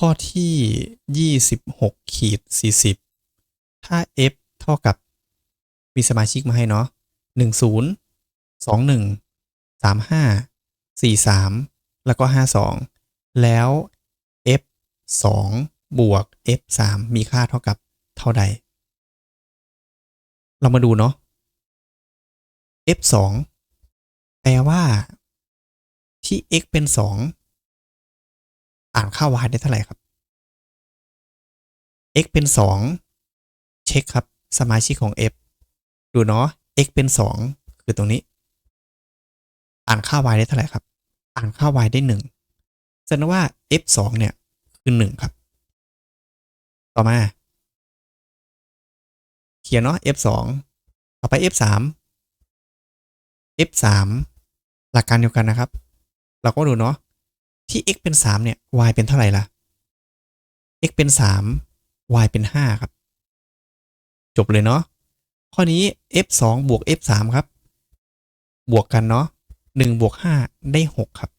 ข้อที่ 26ขีด40 ถ้า f เท่ากับ มีสมาชิกมาให้เนาะ10 21 35 43 แล้วก็ 52 แล้ว f 2บวก f 3มีค่าเท่ากับเท่าใด เรามาดูเนาะ f 2แปลว่าที่ x เป็น 2 อ่านค่า y ได้เท่าไหร่ครับ x เป็น 2 เช็คครับ สมาชิกของ f ดูเนาะ x เป็น 2 คือตรงนี้ อ่านค่า y ได้เท่าไหร่ครับ อ่านค่า y ได้1แสดงว่า f 2เนี่ย คือ 1 ครับ ต่อมา เขียนเนาะ f 2ต่อไป f 3 f 3หลักการเดียวกันนะครับ เราก็ดูเนาะ ที่ x เป็น3เนี่ย y เป็นเท่าไหร่ล่ะ x เป็น3 y เป็น5ครับ จบเลยเนาะ ข้อนี้ f 2บวก f 3ครับ บวกกันเนาะ1บวก5ได้ 6 ครับ